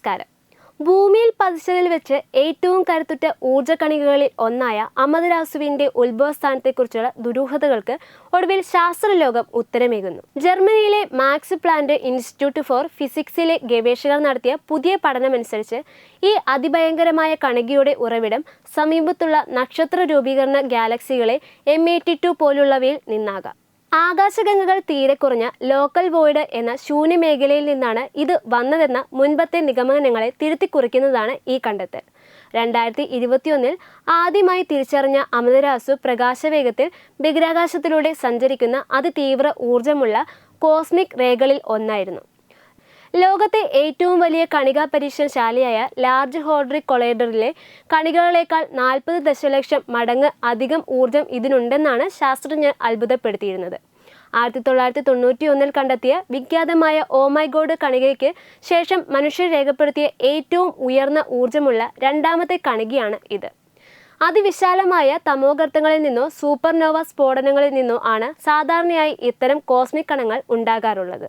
നമസ്കാരം. ഭൂമിയിൽ പതിച്ചതിൽ വെച്ച് ഏറ്റവും കരുത്തുറ്റ ഊർജക്കണികകളിൽ ഒന്നായ അമതരാസുവിന്റെ ഉത്ഭവസ്ഥാനത്തെക്കുറിച്ചുള്ള ദുരൂഹതകൾക്ക് ഒടുവിൽ ശാസ്ത്രലോകം ഉത്തരമേകുന്നു. ജർമ്മനിയിലെ മാക്സ് പ്ലാന്റ് ഇൻസ്റ്റിറ്റ്യൂട്ട് ഫോർ ഫിസിക്സിലെ ഗവേഷകർ നടത്തിയ പുതിയ പഠനമനുസരിച്ച് ഈ അതിഭയങ്കരമായ കണികയുടെ ഉറവിടം സമീപത്തുള്ള നക്ഷത്ര രൂപീകരണ ഗാലക്സികളെ എം എയ്റ്റി ടു പോലുള്ളവയിൽ നിന്നാകാം. ആകാശഗംഗകൾ തീരെ കുറഞ്ഞ ലോക്കൽ വോയിഡ് എന്ന ശൂന്യമേഖലയിൽ നിന്നാണ് ഇത് വന്നതെന്ന മുൻപത്തെ നിഗമനങ്ങളെ തിരുത്തിക്കുറിക്കുന്നതാണ് ഈ കണ്ടെത്തൽ. രണ്ടായിരത്തി ഇരുപത്തിയൊന്നിൽ ആദ്യമായി തിരിച്ചറിഞ്ഞ അമൃതരാസു പ്രകാശവേഗത്തിൽ ബഹിരാകാശത്തിലൂടെ സഞ്ചരിക്കുന്ന അതിതീവ്ര ഊർജമുള്ള കോസ്മിക് രേഖകളിൽ ഒന്നായിരുന്നു. ലോകത്തെ ഏറ്റവും വലിയ കണികാ പരീക്ഷണശാലയായ ലാർജ് ഹോഡ്രി കൊളൈഡറിലെ കണികകളേക്കാൾ നാൽപ്പത് ദശലക്ഷം മടങ്ങ് അധികം ഊർജം ഇതിനുണ്ടെന്നാണ് ശാസ്ത്രജ്ഞർ അത്ഭുതപ്പെടുത്തിയിരുന്നത്. ആയിരത്തി തൊള്ളായിരത്തി തൊണ്ണൂറ്റി ഒന്നിൽ കണ്ടെത്തിയ വിഖ്യാതമായ ഓമൈഗോഡ് കണികയ്ക്ക് ശേഷം മനുഷ്യർ രേഖപ്പെടുത്തിയ ഏറ്റവും ഉയർന്ന ഊർജമുള്ള രണ്ടാമത്തെ കണികയാണ് ഇത്. അതിവിശാലമായ തമോഗർത്തങ്ങളിൽ നിന്നോ സൂപ്പർനോവ സ്ഫോടനങ്ങളിൽ നിന്നോ ആണ് സാധാരണയായി ഇത്തരം കോസ്മിക് കണങ്ങൾ ഉണ്ടാകാറുള്ളത്.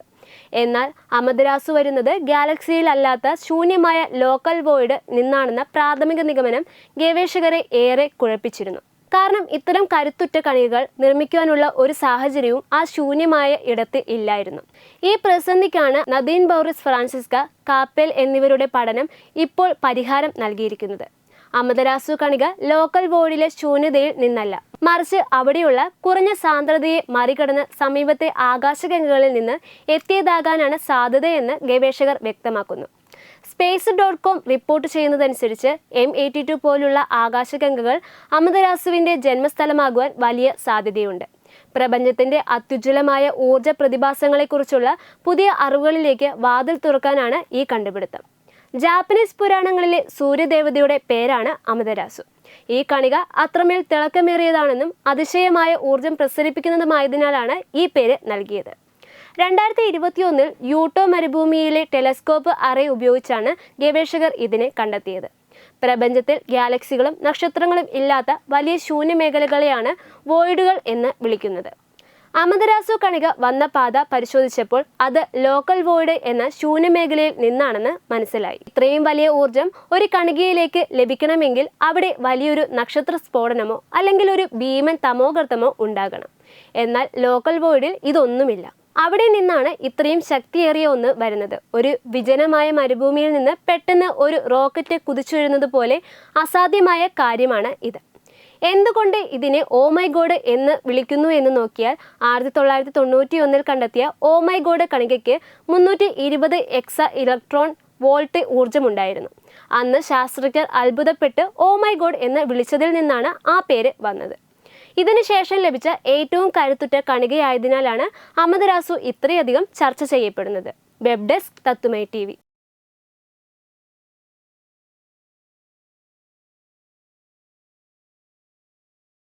എന്നാൽ അമദരാസു വരുന്നത് ഗാലക്സിയിലല്ലാത്ത ശൂന്യമായ ലോക്കൽ വോയിഡ് നിന്നാണെന്ന പ്രാഥമിക നിഗമനം ഗവേഷകരെ ഏറെ കുഴപ്പിച്ചിരുന്നു. കാരണം ഇത്തരം കരുത്തുറ്റ കണികകൾ നിർമ്മിക്കുവാനുള്ള ഒരു സാഹചര്യവും ആ ശൂന്യമായ ഇടത്ത് ഇല്ലായിരുന്നു. ഈ പ്രതിസന്ധിക്കാണ് നദീൻ ബൗറിസ് ഫ്രാൻസിസ്ക കാപ്പേൽ എന്നിവരുടെ പഠനം ഇപ്പോൾ പരിഹാരം നൽകിയിരിക്കുന്നത്. അമദരാസു കണിക ലോക്കൽ ബോർഡിലെ ശൂന്യതയിൽ നിന്നല്ല. മറിച്ച് അവിടെയുള്ള കുറഞ്ഞ സാന്ദ്രതയെ മറികടന്ന് സമീപത്തെ ആകാശഗംഗകളിൽ നിന്ന് എത്തിയതാകാനാണ് സാധ്യതയെന്ന് ഗവേഷകർ വ്യക്തമാക്കുന്നു. സ്പേസ് ഡോട്ട് കോം റിപ്പോർട്ട് ചെയ്യുന്നതനുസരിച്ച് എം എയ്റ്റി ടു പോലുള്ള ആകാശഗംഗകൾ അമൃതരാസുവിന്റെ ജന്മസ്ഥലമാകുവാൻ വലിയ സാധ്യതയുണ്ട്. പ്രപഞ്ചത്തിന്റെ അത്യുജ്വലമായ ഊർജ പ്രതിഭാസങ്ങളെക്കുറിച്ചുള്ള പുതിയ അറിവുകളിലേക്ക് വാതിൽ തുറക്കാനാണ് ഈ കണ്ടുപിടുത്തം. ജാപ്പനീസ് പുരാണങ്ങളിലെ സൂര്യദേവതയുടെ പേരാണ് അമിതരാസു. ഈ കണിക അത്രമേൽ തിളക്കമേറിയതാണെന്നും അതിശയമായ ഊർജം പ്രസരിപ്പിക്കുന്നതുമായതിനാലാണ് ഈ പേര് നൽകിയത്. രണ്ടായിരത്തി ഇരുപത്തിയൊന്നിൽ യൂട്ടോ മരുഭൂമിയിലെ ടെലസ്കോപ്പ് അറേ ഉപയോഗിച്ചാണ് ഗവേഷകർ ഇതിനെ കണ്ടെത്തിയത്. പ്രപഞ്ചത്തിൽ ഗാലക്സികളും നക്ഷത്രങ്ങളും ഇല്ലാത്ത വലിയ ശൂന്യമേഖലകളെയാണ് വോയിഡുകൾ എന്ന് വിളിക്കുന്നത്. അമദരാസു കണിക വന്ന പാത പരിശോധിച്ചപ്പോൾ അത് ലോക്കൽ വോയിഡ് എന്ന ശൂന്യമേഖലയിൽ നിന്നാണെന്ന് മനസ്സിലായി. ഇത്രയും വലിയ ഊർജം ഒരു കണികയിലേക്ക് ലഭിക്കണമെങ്കിൽ അവിടെ വലിയൊരു നക്ഷത്ര സ്ഫോടനമോ അല്ലെങ്കിൽ ഒരു ഭീമൻ തമോഗർത്തമോ ഉണ്ടാകണം. എന്നാൽ ലോക്കൽ വോയിഡിൽ ഇതൊന്നുമില്ല. അവിടെ നിന്നാണ് ഇത്രയും ശക്തിയേറിയ ഒന്ന് വരുന്നത്. ഒരു വിജനമായ മരുഭൂമിയിൽ നിന്ന് പെട്ടെന്ന് ഒരു റോക്കറ്റ് കുതിച്ചുവരുന്നത് പോലെ അസാധ്യമായ കാര്യമാണ് ഇത്. എന്തുകൊണ്ട് ഇതിനെ ഓ മൈ ഗോഡ് എന്ന് വിളിക്കുന്നു എന്ന് നോക്കിയാൽ ആയിരത്തി തൊള്ളായിരത്തി തൊണ്ണൂറ്റി ഒന്നിൽ കണ്ടെത്തിയ ഓ മൈ ഗോഡ് കണികയ്ക്ക് മുന്നൂറ്റി ഇരുപത് എക്സ ഇലക്ട്രോൺ വോൾട്ട് ഊർജമുണ്ടായിരുന്നു. അന്ന് ശാസ്ത്രജ്ഞർ അത്ഭുതപ്പെട്ട് ഓ മൈ ഗോഡ് എന്ന് വിളിച്ചതിൽ നിന്നാണ് ആ പേര് വന്നത്. ഇതിനുശേഷം ലഭിച്ച ഏറ്റവും കരുത്തുറ്റ കണികയായതിനാലാണ് അമൃതരാസു ഇത്രയധികം ചർച്ച ചെയ്യപ്പെടുന്നത്. വെബ് ഡെസ്ക് തത്തുമൈ ടി